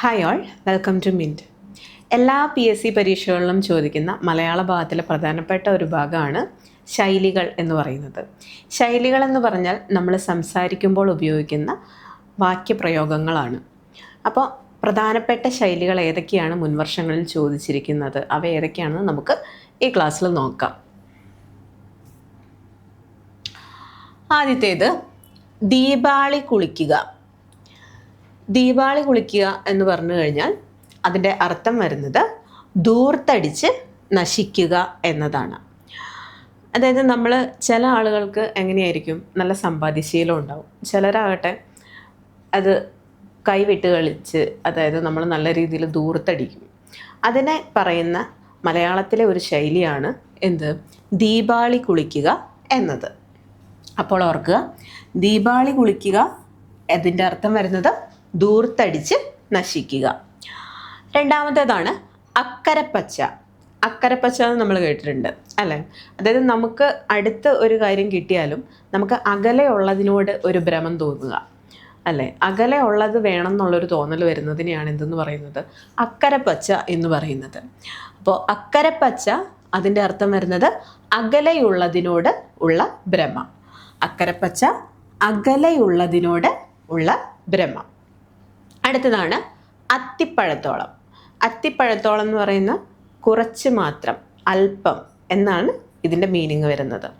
Hi all welcome to Mint എല്ലാ P S C പരീക്ഷകളിലും ചോദിക്കുന്ന മലയാള ഭാഗത്തിലെ പ്രധാനപ്പെട്ട ഒരു ഭാഗമാണ് ശൈലികൾ എന്ന് പറയുന്നത്. ശൈലികൾ എന്ന് പറഞ്ഞാൽ നമ്മൾ സംസാരിക്കുമ്പോൾ ഉപയോഗിക്കുന്ന വാക്യപ്രയോഗങ്ങളാണ്. അപ്പോൾ പ്രധാനപ്പെട്ട ശൈലികൾ ഏതൊക്കെയാണ് മുൻവർഷങ്ങളിൽ ചോദിച്ചിരിക്കുന്നത്? അവ ഏതൊക്കെയാണെന്ന് നമുക്ക് ഈ ക്ലാസ്സിൽ നോക്കാം. ആദ്യത്തേത് ദീപാളി കുളിക്കുക. ദീപാവളി കുളിക്കുക എന്ന് പറഞ്ഞു കഴിഞ്ഞാൽ അതിന്റെ അർത്ഥം വരുന്നത് ദൂർത്തടിച്ച് നശിക്കുക എന്നതാണ്. അതായത് നമ്മൾ ചില ആളുകൾക്ക് എങ്ങനെയായിരിക്കും നല്ല സമ്പാദ്യശീലം ഉണ്ടാവും. ചിലരാകട്ടെ അത് കൈവിട്ട് കളിച്ച് അതായത് നമ്മൾ നല്ല രീതിയിൽ ദൂർത്തടിക്കും. അതിനെ പറയുന്ന മലയാളത്തിലെ ഒരു ശൈലിയാണ് എന്ത്? ദീപാവളി കുളിക്കുക എന്നത്. അപ്പോൾ ഓർക്കുക ദീപാവളി കുളിക്കുക അതിന്റെ അർത്ഥം വരുന്നത് ദൂർത്തടിച്ച് നശിക്കുക. രണ്ടാമത്തേതാണ് അക്കരപ്പച്ച. അക്കരപ്പച്ച എന്ന് നമ്മൾ കേട്ടിട്ടുണ്ട് അല്ലേ? അതായത് നമുക്ക് അടുത്ത് ഒരു കാര്യം കിട്ടിയാലും നമുക്ക് അകലെ ഉള്ളതിനോട് ഒരു ഭ്രമം തോന്നുക അല്ലേ? അകലെ ഉള്ളത് വേണം എന്നുള്ളൊരു തോന്നൽ വരുന്നതിനെയാണ് എന്തെന്ന് പറയുന്നത്? അക്കരപ്പച്ച എന്ന് പറയുന്നത്. അപ്പോൾ അക്കരപ്പച്ച അതിന്റെ അർത്ഥം വരുന്നത് അകലെയുള്ളതിനോട് ഉള്ള ഭ്രമ. അക്കരപ്പച്ച അകലെയുള്ളതിനോട് ഉള്ള ഭ്രമം. അടുത്തതാണ് അത്തിപ്പഴത്തോളം. അത്തിപ്പഴത്തോളം എന്ന് പറയുന്ന കുറച്ച് മാത്രം അല്പം എന്നാണ് ഇതിന്റെ മീനിങ് വരുന്നത്.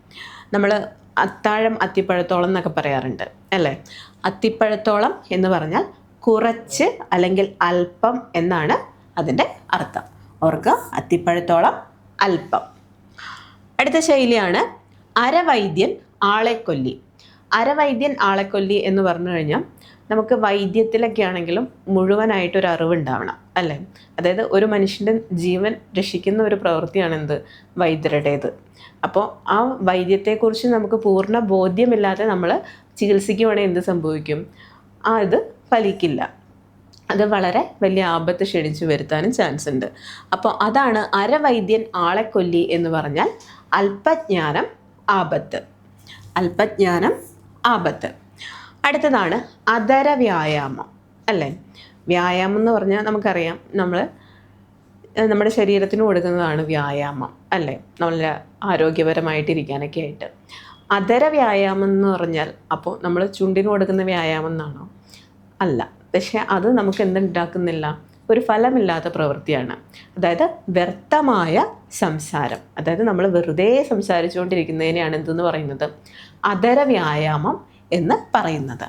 നമ്മൾ അത്താഴം അത്തിപ്പഴത്തോളം എന്നൊക്കെ പറയാറുണ്ട് അല്ലേ? അത്തിപ്പഴത്തോളം എന്ന് പറഞ്ഞാൽ കുറച്ച് അല്ലെങ്കിൽ അല്പം എന്നാണ് അതിന്റെ അർത്ഥം. ഓർക്കുക അത്തിപ്പഴത്തോളം അല്പം. അടുത്ത ശൈലിയാണ് അരവൈദ്യൻ ആളെക്കൊല്ലി. അരവൈദ്യൻ ആളെക്കൊല്ലി എന്ന് പറഞ്ഞു കഴിഞ്ഞാൽ നമുക്ക് വൈദ്യത്തിലൊക്കെ ആണെങ്കിലും മുഴുവനായിട്ടൊരു അറിവുണ്ടാവണം അല്ലേ? അതായത് ഒരു മനുഷ്യന്റെ ജീവൻ രക്ഷിക്കുന്ന ഒരു പ്രവൃത്തിയാണ് എന്ത്? വൈദ്യരുടേത്. അപ്പോൾ ആ വൈദ്യത്തെക്കുറിച്ച് നമുക്ക് പൂർണ ബോധ്യമില്ലാതെ നമ്മൾ ചികിത്സിക്കുവാണെങ്കിൽ എന്ത് സംഭവിക്കും? ആ ഇത് ഫലിക്കില്ല. അത് വളരെ വലിയ ആപത്ത് ക്ഷണിച്ചു വരുത്താനും ചാൻസ് ഉണ്ട് അപ്പോൾ അതാണ് അരവൈദ്യൻ ആളെ കൊല്ലി എന്ന് പറഞ്ഞാൽ അല്പജ്ഞാനം ആപത്ത്. അല്പജ്ഞാനം ആപത്ത്. അടുത്തതാണ് അതര വ്യായാമം. അല്ലേ? വ്യായാമം എന്ന് പറഞ്ഞാൽ നമുക്കറിയാം നമ്മൾ നമ്മുടെ ശരീരത്തിന് കൊടുക്കുന്നതാണ് വ്യായാമം. അല്ലേ? നല്ല ആരോഗ്യപരമായിട്ടിരിക്കാനൊക്കെ ആയിട്ട്. അതര വ്യായാമം എന്ന് പറഞ്ഞാൽ അപ്പോൾ നമ്മൾ ചുണ്ടിന് കൊടുക്കുന്ന വ്യായാമം എന്നാണോ? അല്ല. പക്ഷേ അത് നമുക്ക് എന്തുണ്ടാക്കുന്നില്ല? ഒരു ഫലമില്ലാത്ത പ്രവൃത്തിയാണ്. അതായത് വ്യർത്ഥമായ സംസാരം. അതായത് നമ്മൾ വെറുതെ സംസാരിച്ചുകൊണ്ടിരിക്കുന്നതിനെയാണ് എന്തെന്ന് പറയുന്നത്? അതര വ്യായാമം എന്ന് പറയുന്നത്.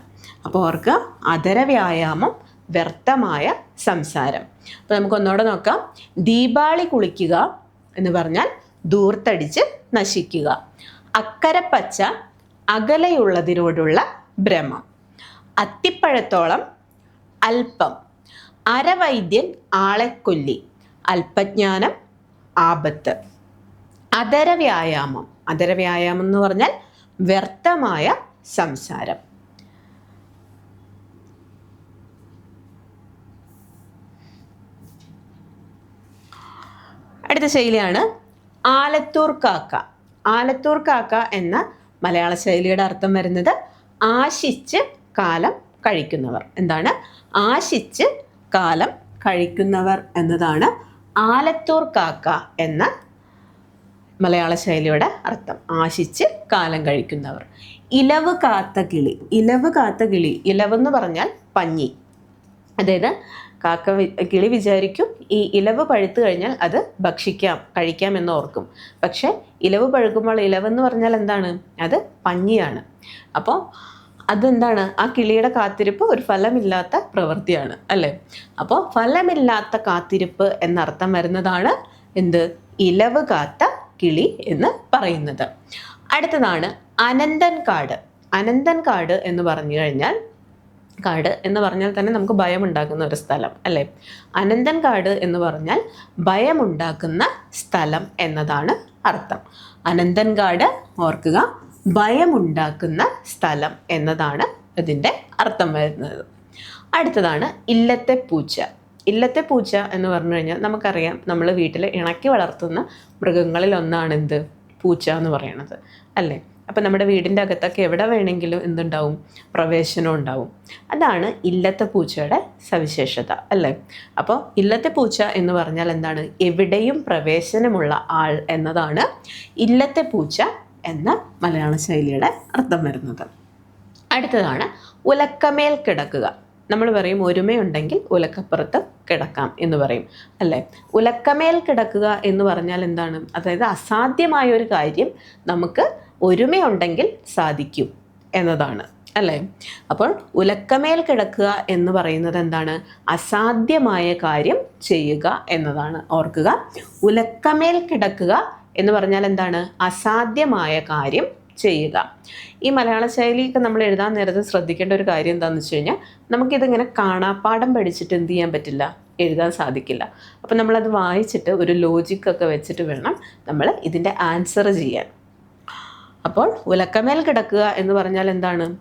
അപ്പോൾ ഓർക്കുക അതര വ്യായാമം വ്യർത്ഥമായ സംസാരം. അപ്പോൾ നമുക്കൊന്നുകൂടെ നോക്കാം. ദീപാളി കുളിക്കുക എന്ന് പറഞ്ഞാൽ ദൂർത്തടിച്ച് നശിക്കുക. അക്കരപ്പച്ച അകലെയുള്ളതിനോടുള്ള ഭ്രമം. അത്തിപ്പഴത്തോളം അല്പം അരവൈദ്യൻ ആളെക്കൊല്ലി. അല്പജ്ഞാനം ആപത്ത്. അതര വ്യായാമം. അതര വ്യായാമം എന്ന് പറഞ്ഞാൽ വ്യർത്ഥമായ സംസാരം. അടുത്ത ശൈലിയാണ് ആലത്തൂർ കാക്ക. ആലത്തൂർ കാക്ക എന്ന മലയാള ശൈലിയുടെ അർത്ഥം വരുന്നത് ആശിച്ച് കാലം കഴിക്കുന്നവർ. എന്താണ്? ആശിച്ച് കാലം കഴിക്കുന്നവർ എന്നതാണ് ആലത്തൂർ കാക്ക എന്ന മലയാള ശൈലിയുടെ അർത്ഥം. ആശിച്ച് കാലം കഴിക്കുന്നവർ. ഇലവ് കാത്ത കിളി. ഇലവ് കാത്ത കിളി. ഇലവെന്ന് പറഞ്ഞാൽ പഞ്ഞി. അതായത് കാക്ക കിളി വിചാരിക്കും ഈ ഇലവ് പഴുത്തു കഴിഞ്ഞാൽ അത് ഭക്ഷിക്കാം കഴിക്കാം എന്ന് ഓർക്കും. പക്ഷേ ഇലവ് പഴുക്കുമ്പോൾ ഇലവെന്ന് പറഞ്ഞാൽ എന്താണ്? അത് പഞ്ഞിയാണ്. അപ്പോൾ അതെന്താണ്? ആ കിളിയുടെ കാത്തിരിപ്പ് ഒരു ഫലമില്ലാത്ത പ്രവൃത്തിയാണ് അല്ലേ? അപ്പോൾ ഫലമില്ലാത്ത കാത്തിരിപ്പ് എന്നർത്ഥം വരുന്നതാണ് എന്ത്? ഇലവ് കാത്ത കിളി എന്ന് പറയുന്നത്. അടുത്തതാണ് അനന്തൻ കാട് അനന്തൻ കാട് എന്ന് പറഞ്ഞു കഴിഞ്ഞാൽ കാട് എന്ന് പറഞ്ഞാൽ തന്നെ നമുക്ക് ഭയമുണ്ടാക്കുന്ന ഒരു സ്ഥലം അല്ലേ? അനന്തൻ കാട് എന്ന് പറഞ്ഞാൽ ഭയമുണ്ടാക്കുന്ന സ്ഥലം എന്നതാണ് അർത്ഥം. അനന്തൻ കാട് ഓർക്കുക ഭയമുണ്ടാക്കുന്ന സ്ഥലം എന്നതാണ് ഇതിന്റെ അർത്ഥം വരുന്നത്. അടുത്തതാണ് ഇല്ലത്തെ പൂച്ച. ഇല്ലത്തെ പൂച്ച എന്ന് പറഞ്ഞു കഴിഞ്ഞാൽ നമുക്കറിയാം നമ്മൾ വീട്ടിൽ ഇണക്കി വളർത്തുന്ന മൃഗങ്ങളിൽ ഒന്നാണ് എന്ത്? പൂച്ച എന്ന് പറയുന്നത് അല്ലേ? അപ്പം നമ്മുടെ വീടിന്റെ അകത്തൊക്കെ എവിടെ വേണമെങ്കിലും എന്തുണ്ടാവും? പ്രവേശനം ഉണ്ടാവും. അതാണ് ഇല്ലത്തെ പൂച്ചയുടെ സവിശേഷത അല്ലേ? അപ്പോൾ ഇല്ലത്തെ പൂച്ച എന്ന് പറഞ്ഞാൽ എന്താണ്? എവിടെയും പ്രവേശനമുള്ള ആൾ എന്നതാണ് ഇല്ലത്തെ പൂച്ച എന്ന മലയാള ശൈലിയുടെ അർത്ഥം വരുന്നത്. അടുത്തതാണ് ഉലക്കമേൽ കിടക്കുക. നമ്മൾ പറയും ഒരുമയുണ്ടെങ്കിൽ ഉലക്കപ്പുറത്ത് കിടക്കാം എന്ന് പറയും അല്ലേ? ഉലക്കമേൽ കിടക്കുക എന്ന് പറഞ്ഞാൽ എന്താണ്? അതായത് അസാധ്യമായ ഒരു കാര്യം നമുക്ക് ഒരുമയുണ്ടെങ്കിൽ സാധിക്കും എന്നതാണ് അല്ലേ? അപ്പോൾ ഉലക്കമേൽ കിടക്കുക എന്ന് പറയുന്നത് എന്താണ്? അസാധ്യമായ കാര്യം ചെയ്യുക എന്നതാണ്. ഓർക്കുക ഉലക്കമേൽ കിടക്കുക എന്ന് പറഞ്ഞാൽ എന്താണ്? അസാധ്യമായ കാര്യം ചെയ്യുക. ഈ മലയാള ശൈലിയൊക്കെ നമ്മൾ എഴുതാൻ നേരത്തെ ശ്രദ്ധിക്കേണ്ട ഒരു കാര്യം എന്താണെന്ന് വെച്ച് കഴിഞ്ഞാൽ നമുക്കിതിങ്ങനെ കാണാപ്പാടം പഠിച്ചിട്ട് എന്ത് ചെയ്യാൻ പറ്റില്ല? എഴുതാൻ സാധിക്കില്ല. അപ്പം നമ്മളത് വായിച്ചിട്ട് ഒരു ലോജിക്കൊക്കെ വെച്ചിട്ട് വേണം നമ്മൾ ഇതിന്റെ ആൻസർ ചെയ്യാൻ. അപ്പോൾ ഉലക്കമേൽ കിടക്കുക എന്ന് പറഞ്ഞാൽ എന്താണ്?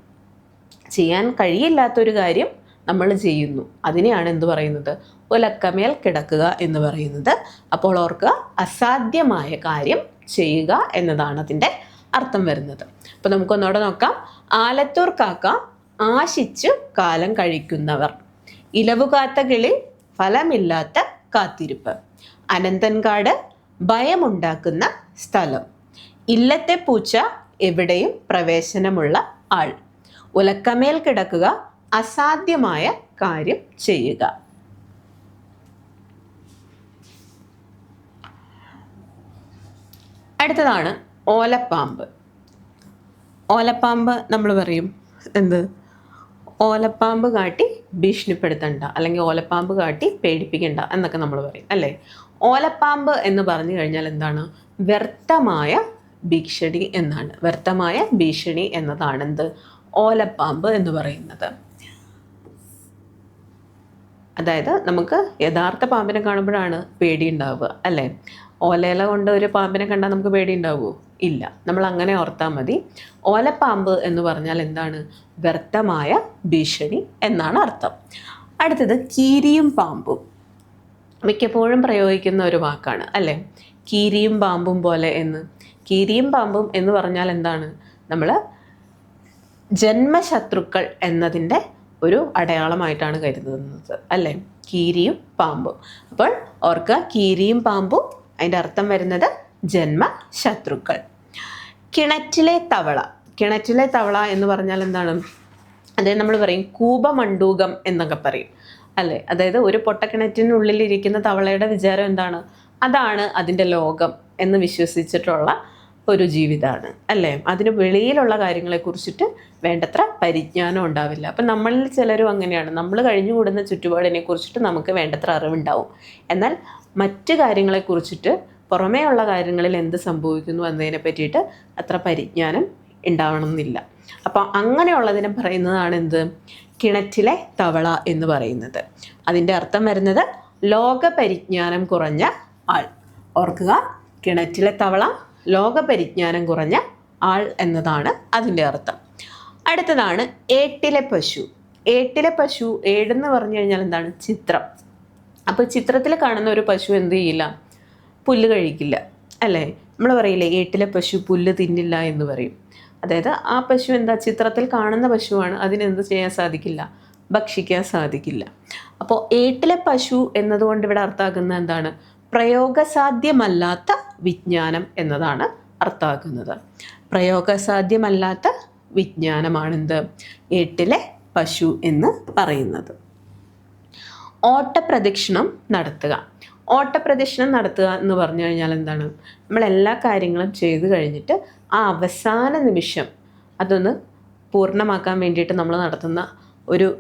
ചെയ്യാൻ കഴിയില്ലാത്തൊരു കാര്യം നമ്മൾ ചെയ്യുന്നു. അതിനെയാണ് എന്ത് പറയുന്നത്? ഉലക്കമേൽ കിടക്കുക എന്ന് പറയുന്നത്. അപ്പോൾ ഓർക്കുക അസാധ്യമായ കാര്യം ചെയ്യുക എന്നതാണ് അതിന്റെ അർത്ഥം വരുന്നത്. അപ്പോൾ നമുക്കൊന്നോടെ നോക്കാം. ആലത്തൂർ കാക്ക ആശിച്ചു കാലം കഴിക്കുന്നവർ. ഇലവുകാത്ത കിളി ഫലമില്ലാത്ത കാത്തിരിപ്പ്. അനന്തൻകാട് ഭയമുണ്ടാക്കുന്ന സ്ഥലം. ഇല്ലത്തെ പൂച്ച എവിടെയും പ്രവേശനമുള്ള ആൾ. ഉലക്കമേൽ കിടക്കുക അസാധ്യമായ കാര്യം ചെയ്യുക. അടുത്തതാണ് ഓലപ്പാമ്പ്. ഓലപ്പാമ്പ് നമ്മൾ പറയും എന്ത്? ഓലപ്പാമ്പ് കാട്ടി ഭീഷണിപ്പെടുത്തണ്ട അല്ലെങ്കിൽ ഓലപ്പാമ്പ് കാട്ടി പേടിപ്പിക്കണ്ട എന്നൊക്കെ നമ്മൾ പറയും അല്ലേ? ഓലപ്പാമ്പ് എന്ന് പറഞ്ഞു കഴിഞ്ഞാൽ എന്താണ്? വ്യർത്ഥമായ ഭീഷണി എന്നാണ്. വ്യർത്ഥമായ ഭീഷണി എന്നതാണെന്ത്? ഓലപ്പാമ്പ് എന്ന് പറയുന്നത്. അതായത് നമുക്ക് യഥാർത്ഥ പാമ്പിനെ കാണുമ്പോഴാണ് പേടി ഉണ്ടാവുക അല്ലേ? ഓലയില കൊണ്ട് ഒരു പാമ്പിനെ കണ്ടാൽ നമുക്ക് പേടി ഉണ്ടാവുമോ ഇല്ല. നമ്മൾ അങ്ങനെ ഓർത്താൽ മതി. ഓലപ്പാമ്പ് എന്ന് പറഞ്ഞാൽ എന്താണ്? വ്യർത്ഥമായ ഭീഷണി എന്നാണ് അർത്ഥം. അടുത്തത് കീരിയും പാമ്പും. മിക്കപ്പോഴും പ്രയോഗിക്കുന്ന ഒരു വാക്കാണ് അല്ലേ? കീരിയും പാമ്പും പോലെ എന്ന്. കീരിയും പാമ്പും എന്ന് പറഞ്ഞാൽ എന്താണ്? നമ്മൾ ജന്മശത്രുക്കൾ എന്നതിന്റെ ഒരു അടയാളമായിട്ടാണ് കരുതുന്നത് അല്ലേ? കീരിയും പാമ്പും. അപ്പോൾ ഓർക്കുക കീരിയും പാമ്പും അതിന്റെ അർത്ഥം വരുന്നത് ജന്മ ശത്രുക്കൾ കിണറ്റിലെ തവള കിണറ്റിലെ തവള എന്ന് പറഞ്ഞാൽ എന്താണ്? അതായത് നമ്മൾ പറയും കൂപമണ്ടൂകം എന്നൊക്കെ പറയും അല്ലേ? അതായത് ഒരു പൊട്ടക്കിണറ്റിനുള്ളിൽ ഇരിക്കുന്ന തവളയുടെ വിചാരം എന്താണ്? അതാണ് അതിന്റെ ലോകം എന്ന് വിശ്വസിച്ചിട്ടുള്ള ഒരു ജീവിതമാണ് അല്ലേ? അതിന് വെളിയിലുള്ള കാര്യങ്ങളെക്കുറിച്ചിട്ട് വേണ്ടത്ര പരിജ്ഞാനം ഉണ്ടാവില്ല. അപ്പം നമ്മളിൽ ചിലരും അങ്ങനെയാണ്. നമ്മൾ കഴിഞ്ഞുകൂടുന്ന ചുറ്റുപാടിനെ കുറിച്ചിട്ട് നമുക്ക് വേണ്ടത്ര അറിവുണ്ടാവും. എന്നാൽ മറ്റ് കാര്യങ്ങളെക്കുറിച്ചിട്ട് പുറമേ ഉള്ള കാര്യങ്ങളിൽ എന്ത് സംഭവിക്കുന്നു എന്നതിനെ പറ്റിയിട്ട് അത്ര പരിജ്ഞാനം ഉണ്ടാവണമെന്നില്ല. അപ്പോൾ അങ്ങനെയുള്ളതിനെ പറയുന്നതാണ് എന്ത്? കിണറ്റിലെ തവള എന്ന് പറയുന്നത്. അതിന്റെ അർത്ഥം വരുന്നത് ലോക പരിജ്ഞാനം കുറഞ്ഞ ആൾ. ഓർക്കുക കിണറ്റിലെ തവള ലോക പരിജ്ഞാനം കുറഞ്ഞ ആൾ എന്നതാണ് അതിന്റെ അർത്ഥം. അടുത്തതാണ് ഏട്ടിലെ പശു. ഏട്ടിലെ പശു ഏടെന്ന് പറഞ്ഞു കഴിഞ്ഞാൽ എന്താണ്? ചിത്രം. അപ്പോൾ ചിത്രത്തിൽ കാണുന്ന ഒരു പശു എന്ത് ചെയ്യില്ല? പുല്ല് കഴിക്കില്ല അല്ലേ? നമ്മൾ പറയില്ലേ ഏട്ടിലെ പശു പുല്ല് തിന്നില്ല എന്ന് പറയും. അതായത് ആ പശു എന്താ? ചിത്രത്തിൽ കാണുന്ന പശുവാണ്. അതിനെന്ത് ചെയ്യാൻ സാധിക്കില്ല? ഭക്ഷിക്കാൻ സാധിക്കില്ല. അപ്പോൾ ഏട്ടിലെ പശു എന്നതുകൊണ്ട് ഇവിടെ അർത്ഥാക്കുന്നത് എന്താണ്? പ്രയോഗസാധ്യമല്ലാത്ത വിജ്ഞാനം എന്നതാണ് അർത്ഥമാക്കുന്നത്. പ്രയോഗസാധ്യമല്ലാത്ത വിജ്ഞാനമാണെന്ത്? ഏട്ടിലെ പശു എന്ന് പറയുന്നത്. ഓട്ടപ്രദക്ഷിണം നടത്തുക. ഓട്ടപ്രദക്ഷിണം നടത്തുക എന്ന് പറഞ്ഞു കഴിഞ്ഞാൽ എന്താണ്? നമ്മൾ എല്ലാ കാര്യങ്ങളും ചെയ്തു കഴിഞ്ഞിട്ട് ആ അവസാന നിമിഷം അതൊന്ന് പൂർണമാക്കാൻ വേണ്ടിയിട്ട് നമ്മൾ നടത്തുന്ന ഒരു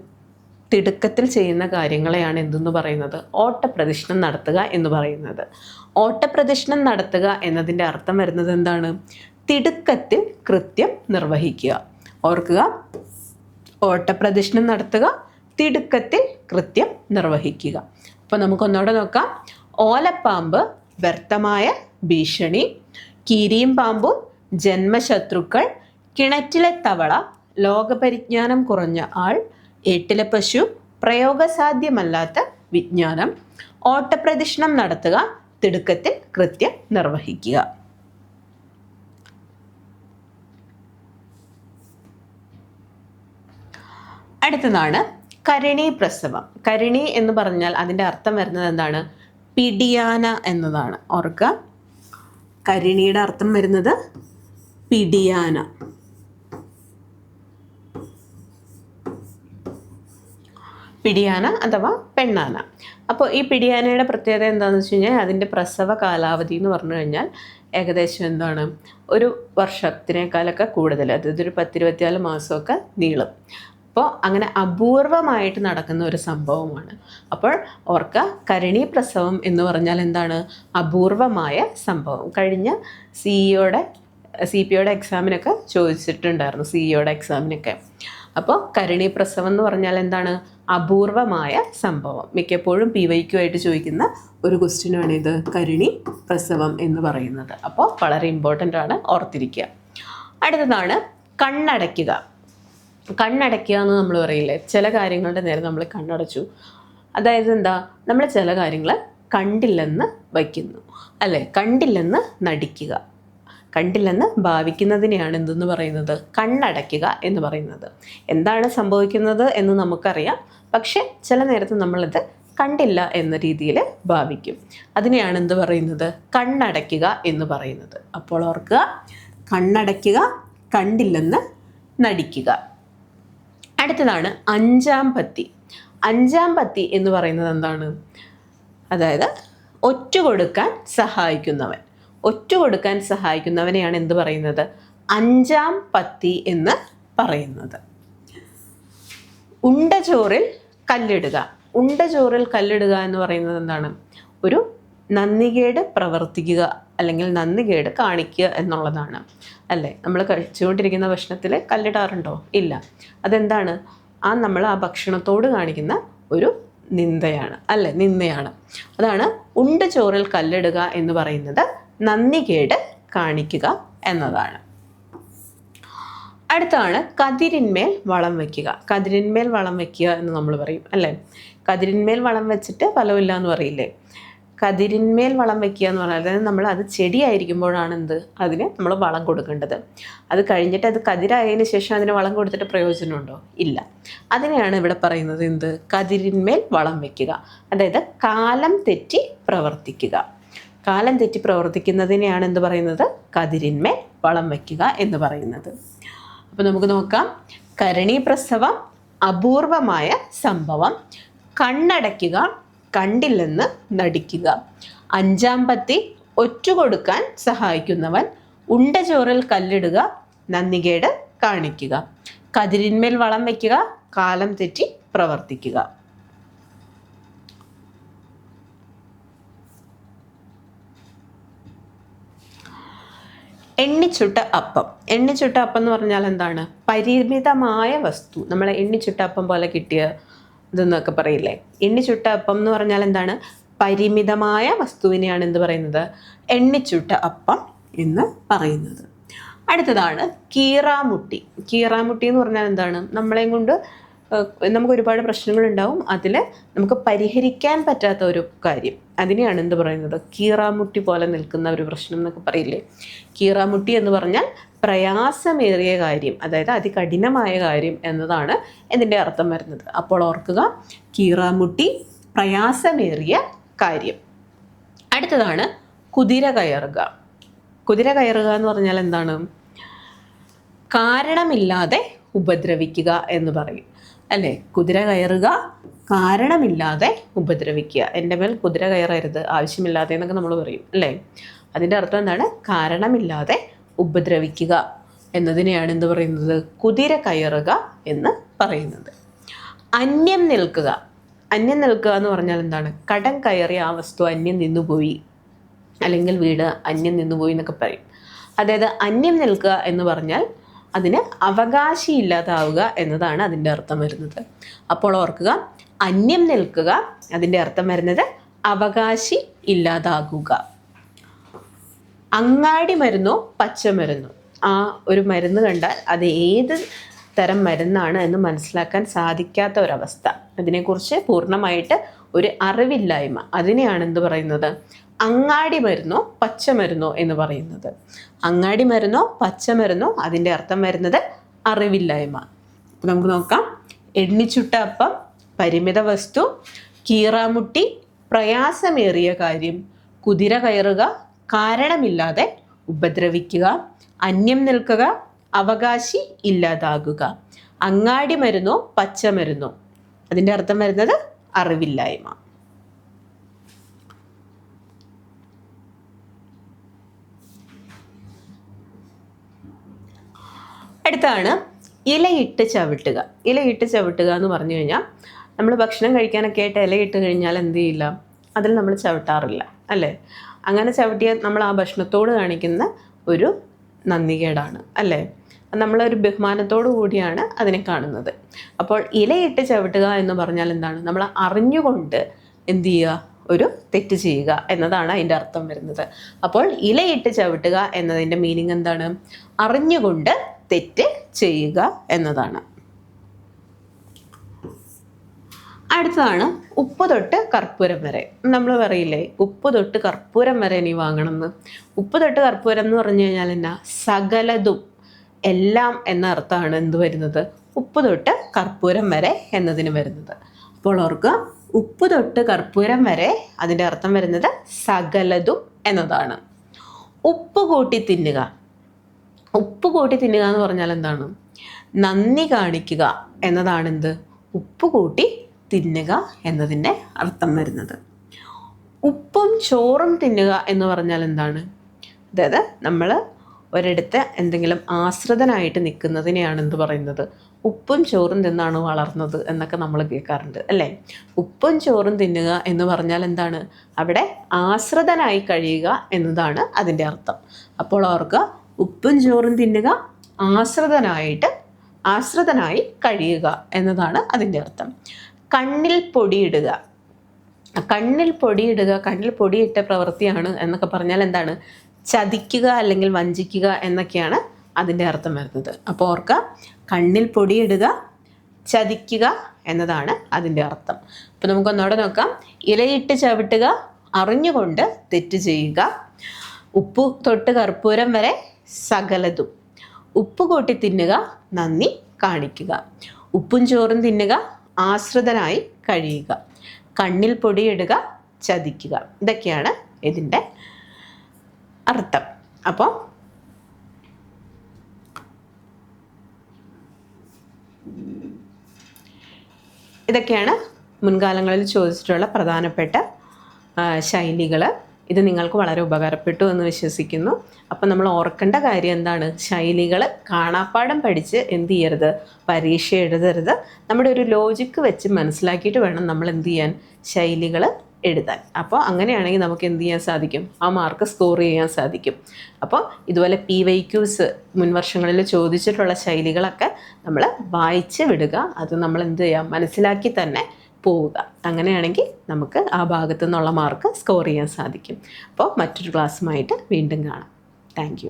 തിടുക്കത്തിൽ ചെയ്യുന്ന കാര്യങ്ങളെയാണ് എന്തെന്ന് പറയുന്നത്? ഓട്ടപ്രദക്ഷിണം നടത്തുക എന്ന് പറയുന്നത്. ഓട്ടപ്രദക്ഷിണം നടത്തുക എന്നതിന്റെ അർത്ഥം വരുന്നത് എന്താണ്? തിടുക്കത്തിൽ കൃത്യം നിർവഹിക്കുക. ഓർക്കുക ഓട്ടപ്രദക്ഷിണം നടത്തുക തിടുക്കത്തിൽ കൃത്യം നിർവഹിക്കുക. അപ്പോൾ നമുക്കൊന്നുകൂടെ നോക്കാം. ഓലപ്പാമ്പ് വ്യർത്ഥമായ ഭീഷണി കീരിയും പാമ്പും ജന്മശത്രുക്കൾ കിണറ്റിലെ തവള ലോകപരിജ്ഞാനം കുറഞ്ഞ ആൾ എട്ടിലെ പശു പ്രയോഗസാധ്യമല്ലാത്ത വിജ്ഞാനം ഓട്ടപ്രദക്ഷിണം നടത്തുക തിടുക്കത്തിൽ കൃത്യം നിർവഹിക്കുക. അടുത്തതാണ് കരണി പ്രസവം. കരണി എന്ന് പറഞ്ഞാൽ അതിന്റെ അർത്ഥം വരുന്നത് എന്താണ്? പിടിയാന എന്നതാണ്. ഓർക്കുക. കരിണിയുടെ അർത്ഥം വരുന്നത് പിടിയാന. പിടിയാന അഥവാ പെണ്ണാന. അപ്പോൾ ഈ പിടിയാനയുടെ പ്രത്യേകത എന്താണെന്ന് വെച്ച് കഴിഞ്ഞാൽ അതിന്റെ പ്രസവ കാലാവധി എന്ന് പറഞ്ഞു കഴിഞ്ഞാൽ ഏകദേശം എന്താണ്? ഒരു വർഷത്തിനേക്കാളൊക്കെ കൂടുതൽ. അതായത് ഒരു പത്തിരുപത്തിനാല് മാസമൊക്കെ നീളും. അപ്പോൾ അങ്ങനെ അപൂർവമായിട്ട് നടക്കുന്ന ഒരു സംഭവമാണ്. അപ്പോൾ ഓർക്ക കരണി പ്രസവം എന്ന് പറഞ്ഞാൽ എന്താണ്? അപൂർവമായ സംഭവം. കഴിഞ്ഞ സിഇയുടെ സി പി ഒയുടെ എക്സാമിനൊക്കെ ചോദിച്ചിട്ടുണ്ടായിരുന്നു സിഇയുടെ എക്സാമിനൊക്കെ അപ്പോൾ കരുണി പ്രസവം എന്ന് പറഞ്ഞാൽ എന്താണ്? അപൂർവമായ സംഭവം. മിക്കപ്പോഴും പി വൈക്കു ആയിട്ട് ചോദിക്കുന്ന ഒരു ക്വസ്റ്റ്യനാണ് ഇത്. കരുണി പ്രസവം എന്ന് പറയുന്നത്. അപ്പോൾ വളരെ ഇമ്പോർട്ടന്റ് ആണ് ഓർത്തിരിക്കുക. അടുത്തതാണ് കണ്ണടയ്ക്കുക. കണ്ണടയ്ക്കുക എന്ന് നമ്മൾ പറയില്ലേ? ചില കാര്യങ്ങളുടെ നേരെ നമ്മൾ കണ്ണടച്ചു. അതായത് എന്താ? നമ്മൾ ചില കാര്യങ്ങൾ കണ്ടില്ലെന്ന് വയ്ക്കുന്നു. അല്ലേ? കണ്ടില്ലെന്ന് നടിക്കുക. കണ്ടില്ലെന്ന് ഭാവിക്കുന്നതിനെയാണ് എന്തെന്ന് പറയുന്നത്? കണ്ണടയ്ക്കുക എന്ന് പറയുന്നത്. എന്താണ് സംഭവിക്കുന്നത് എന്ന് നമുക്കറിയാം. പക്ഷെ ചില നേരത്ത് നമ്മളിത് കണ്ടില്ല എന്ന രീതിയിൽ ഭാവിക്കും. അതിനെയാണ് എന്ത് പറയുന്നത്? കണ്ണടയ്ക്കുക എന്ന് പറയുന്നത്. അപ്പോൾ ഓർക്കുക കണ്ണടയ്ക്കുക കണ്ടില്ലെന്ന് നടിക്കുക. അടുത്തതാണ് അഞ്ചാം പത്തി. അഞ്ചാം പത്തി എന്ന് പറയുന്നത് എന്താണ്? അതായത് ഒറ്റ കൊടുക്കാൻ സഹായിക്കുന്നവൻ. ഒറ്റ കൊടുക്കാൻ സഹായിക്കുന്നവനെയാണ് എന്ത് പറയുന്നത്? അഞ്ചാം പത്തി എന്ന് പറയുന്നത്. ഉണ്ടചോറിൽ കല്ലിടുക. ഉണ്ടചോറിൽ കല്ലിടുക എന്ന് പറയുന്നത് എന്താണ്? ഒരു നന്ദികേട് പ്രവർത്തിക്കുക അല്ലെങ്കിൽ നന്ദികേട് കാണിക്കുക എന്നുള്ളതാണ്. അല്ലേ? നമ്മൾ കഴിച്ചുകൊണ്ടിരിക്കുന്ന ഭക്ഷണത്തിൽ കല്ലിടാറുണ്ടോ? ഇല്ല. അതെന്താണ്? ആ നമ്മൾ ആ ഭക്ഷണത്തോട് കാണിക്കുന്ന ഒരു നിന്ദയാണ്. അല്ലേ? നിന്ദയാണ്. അതാണ് ഉണ്ട ചോറിൽ കല്ലിടുക എന്ന് പറയുന്നത് നന്ദികേട് കാണിക്കുക എന്നതാണ്. അടുത്താണ് കതിരിന്മേൽ വളം വയ്ക്കുക കതിരിന്മേൽ വളം വയ്ക്കുക എന്ന് നമ്മൾ പറയും അല്ലേ? കതിരിന്മേൽ വളം വെച്ചിട്ട് ഫലമില്ല എന്ന് പറയില്ലേ? കതിരിന്മേൽ വളം വെക്കുക എന്ന് പറഞ്ഞാൽ അതായത് നമ്മൾ അത് ചെടിയായിരിക്കുമ്പോഴാണ് എന്ത് അതിന് നമ്മൾ വളം കൊടുക്കേണ്ടത്. അത് കഴിഞ്ഞിട്ട് അത് കതിരായതിനു ശേഷം അതിന് വളം കൊടുത്തിട്ട് പ്രയോജനമുണ്ടോ? ഇല്ല. അതിനെയാണ് ഇവിടെ പറയുന്നത് എന്ത്? കതിരിന്മേൽ വളം വെക്കുക. അതായത് കാലം തെറ്റി പ്രവർത്തിക്കുക. കാലം തെറ്റി പ്രവർത്തിക്കുന്നതിനെയാണ് എന്ത് പറയുന്നത്? കതിരിന്മേൽ വളം വയ്ക്കുക എന്ന് പറയുന്നത്. അപ്പോൾ നമുക്ക് നോക്കാം. കരണി പ്രസവം അപൂർവമായ സംഭവം. കണ്ണടയ്ക്കുക കണ്ടില്ലെന്ന് നടിക്കുക. അഞ്ചാം പത്തി ഒറ്റുകൊടുക്കാൻ സഹായിക്കുന്നവൻ. ഉണ്ടചോറിൽ കല്ലിടുക നന്ദികേട് കാണിക്കുക. കതിരിന്മേൽ വളം വയ്ക്കുക കാലം തെറ്റി പ്രവർത്തിക്കുക. എണ്ണിച്ചുട്ട അപ്പം. എണ്ണിച്ചുട്ട അപ്പം എന്ന് പറഞ്ഞാൽ എന്താണ്? പരിമിതമായ വസ്തു. നമ്മളെ എണ്ണിച്ചുട്ട അപ്പം പോലെ കിട്ടിയ ഇതെന്നൊക്കെ പറയില്ലേ? എണ്ണിച്ചുട്ട അപ്പം എന്ന് പറഞ്ഞാൽ എന്താണ്? പരിമിതമായ വസ്തുവിനെയാണ് എന്ത് പറയുന്നത്? എണ്ണിച്ചുട്ട അപ്പം എന്ന് പറയുന്നത്. അടുത്തതാണ് കീറാമുട്ടി. കീറാമുട്ടി എന്ന് പറഞ്ഞാൽ എന്താണ്? നമ്മളെയും കൊണ്ട് നമുക്ക് ഒരുപാട് പ്രശ്നങ്ങളുണ്ടാവും. അതിൽ നമുക്ക് പരിഹരിക്കാൻ പറ്റാത്ത ഒരു കാര്യം. അതിനെയാണ് എന്ത് പറയുന്നത്? കീറാമുട്ടി പോലെ നിൽക്കുന്ന ഒരു പ്രശ്നം എന്നൊക്കെ പറയില്ലേ? കീറാമുട്ടി എന്ന് പറഞ്ഞാൽ പ്രയാസമേറിയ കാര്യം അതായത് അതികഠിനമായ കാര്യം എന്നതാണ് ഇതിന്റെ അർത്ഥം വരുന്നത്. അപ്പോൾ ഓർക്കുക കീറാമുട്ടി പ്രയാസമേറിയ കാര്യം. അടുത്തതാണ് കുതിര കയറുക. കുതിര കയറുക എന്ന് പറഞ്ഞാൽ എന്താണ്? കാരണമില്ലാതെ ഉപദ്രവിക്കുക എന്ന് പറയും. അല്ലേ? കുതിര കയറുക കാരണമില്ലാതെ ഉപദ്രവിക്കുക. എന്റെ മേൽ കുതിര കയറരുത് ആവശ്യമില്ലാതെ എന്നൊക്കെ നമ്മൾ പറയും അല്ലേ? അതിന്റെ അർത്ഥം എന്താണ്? കാരണമില്ലാതെ ഉപദ്രവിക്കുക എന്നതിനെയാണ് എന്ത് പറയുന്നത്? കുതിര കയറുക എന്ന് പറയുന്നത്. അന്യം നിൽക്കുക. അന്യം നിൽക്കുക എന്ന് പറഞ്ഞാൽ എന്താണ്? കടം കയറിയ ആ വസ്തു അന്യം നിന്നുപോയി. അല്ലെങ്കിൽ വീട് അന്യം നിന്നുപോയി എന്നൊക്കെ പറയും. അതായത് അന്യം നിൽക്കുക എന്ന് പറഞ്ഞാൽ അതിന് അവകാശിയില്ലാതാവുക എന്നതാണ് അതിന്റെ അർത്ഥം വരുന്നത്. അപ്പോൾ ഓർക്കുക അന്യം നിൽക്കുക അതിന്റെ അർത്ഥം വരുന്നത് അവകാശി ഇല്ലാതാകുക. അങ്ങാടി മരുന്നോ പച്ചമരുന്നോ ആ ഒരു മരുന്ന് കണ്ടാൽ അത് ഏത് തരം മരുന്നാണ് എന്ന് മനസ്സിലാക്കാൻ സാധിക്കാത്ത ഒരവസ്ഥ. അതിനെക്കുറിച്ച് പൂർണമായിട്ട് ഒരു അറിവില്ലായ്മ. അതിനെയാണ് എന്ത് പറയുന്നത്? അങ്ങാടി മരുന്നോ പച്ചമരുന്നോ എന്ന് പറയുന്നത്. അങ്ങാടി മരുന്നോ പച്ചമരുന്നോ അതിന്റെ അർത്ഥം വരുന്നത് അറിവില്ലായ്മ. നമുക്ക് നോക്കാം. എണ്ണിച്ചുട്ട അപ്പം പരിമിത വസ്തു കീറാമുട്ടി പ്രയാസമേറിയ കാര്യം കുതിര കയറുക കാരണമില്ലാതെ ഉപദ്രവിക്കുക അന്യം നിൽക്കുക അവകാശി ഇല്ലാതാകുക. അങ്ങാടി മരുന്നോ പച്ചമരുന്നോ അതിന്റെ അർത്ഥം വരുന്നത് അറിവില്ലായ്മ. അടുത്താണ് ഇലയിട്ട് ചവിട്ടുക. ഇലയിട്ട് ചവിട്ടുക എന്ന് പറഞ്ഞു കഴിഞ്ഞാൽ നമ്മൾ ഭക്ഷണം കഴിക്കാനൊക്കെ ആയിട്ട് ഇലയിട്ട് കഴിഞ്ഞാൽ എന്ത് ചെയ്യില്ല? അതിൽ നമ്മൾ ചവിട്ടാറില്ല അല്ലേ? അങ്ങനെ ചവിട്ടിയാൽ നമ്മൾ ആ ഭക്ഷണത്തോട് കാണിക്കുന്ന ഒരു നന്ദികേടാണ് അല്ലേ? നമ്മളൊരു ബഹുമാനത്തോടു കൂടിയാണ് അതിനെ കാണുന്നത്. അപ്പോൾ ഇലയിട്ട് ചവിട്ടുക എന്ന് പറഞ്ഞാൽ എന്താണ്? നമ്മൾ അറിഞ്ഞുകൊണ്ട് എന്ത് ചെയ്യുക? ഒരു തെറ്റ് ചെയ്യുക എന്നതാണ് അതിന്റെ അർത്ഥം വരുന്നത്. അപ്പോൾ ഇലയിട്ട് ചവിട്ടുക എന്നതിന്റെ മീനിങ് എന്താണ്? അറിഞ്ഞുകൊണ്ട് തെറ്റ് ചെയ്യുക എന്നതാണ്. അടുത്തതാണ് ഉപ്പ് തൊട്ട് കർപ്പൂരം വരെ. നമ്മൾ പറയില്ലേ ഉപ്പ് തൊട്ട് കർപ്പൂരം വരെ നീ വാങ്ങണമെന്ന് ഉപ്പ് തൊട്ട് കർപ്പൂരം എന്ന് പറഞ്ഞു കഴിഞ്ഞാൽ എന്നാ? സകലതും. എല്ലാം എന്ന അർത്ഥമാണ് എന്ത് വരുന്നത്? ഉപ്പ് തൊട്ട് കർപ്പൂരം വരെ എന്നതിന് വരുന്നത്. അപ്പോൾ ഓർക്കുക ഉപ്പ് തൊട്ട് കർപ്പൂരം വരെ അതിന്റെ അർത്ഥം വരുന്നത് സകലതും എന്നതാണ്. ഉപ്പ് കൂട്ടി തിന്നുക. ഉപ്പ് കൂട്ടി തിന്നുക എന്ന് പറഞ്ഞാൽ എന്താണ്? നന്ദി കാണിക്കുക എന്നതാണ് എന്ത് ഉപ്പ് കൂട്ടി തിന്നുക എന്നതിന്റെ അർത്ഥം വരുന്നത്. ഉപ്പും ചോറും തിന്നുക എന്ന് പറഞ്ഞാൽ എന്താണ്? അതായത് നമ്മൾ ഒരിടത്ത് എന്തെങ്കിലും ആശ്രിതനായിട്ട് നിൽക്കുന്നതിനെയാണ് എന്ത് പറയുന്നത്? ഉപ്പും ചോറും തിന്നാണ് വളർന്നത് എന്നൊക്കെ നമ്മൾ കേൾക്കാറുണ്ട് അല്ലേ? ഉപ്പും ചോറും തിന്നുക എന്ന് പറഞ്ഞാൽ എന്താണ്? അവിടെ ആശ്രിതനായി കഴിയുക എന്നതാണ് അതിന്റെ അർത്ഥം. അപ്പോൾ അവർക്ക് ഉപ്പും ചോറും തിന്നുക ആശ്രിതനായിട്ട് ആശ്രിതനായി കഴിയുക എന്നതാണ് അതിന്റെ അർത്ഥം. കണ്ണിൽ പൊടിയിടുക. കണ്ണിൽ പൊടിയിടുക കണ്ണിൽ പൊടിയിട്ട പ്രവൃത്തിയാണ് എന്നൊക്കെ പറഞ്ഞാൽ എന്താണ്? ചതിക്കുക അല്ലെങ്കിൽ വഞ്ചിക്കുക എന്നൊക്കെയാണ് അതിന്റെ അർത്ഥം വരുന്നത്. അപ്പോൾ ഓർക്കുക കണ്ണിൽ പൊടിയിടുക ചതിക്കുക എന്നതാണ് അതിന്റെ അർത്ഥം. അപ്പോൾ നമുക്കൊന്നോടെ നോക്കാം. ഇലയിട്ട് ചവിട്ടുക അറിഞ്ഞുകൊണ്ട് തെറ്റ് ചെയ്യുക. ഉപ്പ് തൊട്ട് കർപ്പൂരം വരെ സകലതും. ഉപ്പ് കൂട്ടി തിന്നുക നന്ദി കാണിക്കുക. ഉപ്പും ചോറും തിന്നുക ആശ്രിതനായി കഴിയുക. കണ്ണിൽ പൊടിയിടുക ചതിക്കുക. ഇതൊക്കെയാണ് ഇതിന്റെ അർത്ഥം. അപ്പോൾ ഇതൊക്കെയാണ് മുൻകാലങ്ങളിൽ ചോദിച്ചിട്ടുള്ള പ്രധാനപ്പെട്ട ശൈലികൾ ഇത് നിങ്ങൾക്ക് വളരെ ഉപകാരപ്പെട്ടു എന്ന് വിശ്വസിക്കുന്നു. അപ്പം നമ്മൾ ഓർക്കേണ്ട കാര്യം എന്താണ്? ശൈലികൾ കാണാപ്പാടം പഠിച്ച് എന്ത് ചെയ്യരുത്? പരീക്ഷ എഴുതരുത്. നമ്മുടെ ഒരു ലോജിക്ക് വെച്ച് മനസ്സിലാക്കിയിട്ട് വേണം നമ്മൾ എന്ത് ചെയ്യാൻ? ശൈലികൾ എഴുതാൻ. അപ്പോൾ അങ്ങനെയാണെങ്കിൽ നമുക്ക് എന്ത് ചെയ്യാൻ സാധിക്കും? ആ മാർക്ക് സ്കോർ ചെയ്യാൻ സാധിക്കും. അപ്പോൾ ഇതുപോലെ പി വൈ ക്യൂസ് മുൻവർഷങ്ങളിൽ ചോദിച്ചിട്ടുള്ള ശൈലികളൊക്കെ നമ്മൾ വായിച്ച് വിടുക. അത് നമ്മൾ എന്ത് ചെയ്യാം? മനസ്സിലാക്കി തന്നെ പോവുക. അങ്ങനെയാണെങ്കിൽ നമുക്ക് ആ ഭാഗത്തു നിന്നുള്ള മാർക്ക് സ്കോർ ചെയ്യാൻ സാധിക്കും. അപ്പോൾ മറ്റൊരു ക്ലാസ്സുമായിട്ട് വീണ്ടും കാണാം. താങ്ക്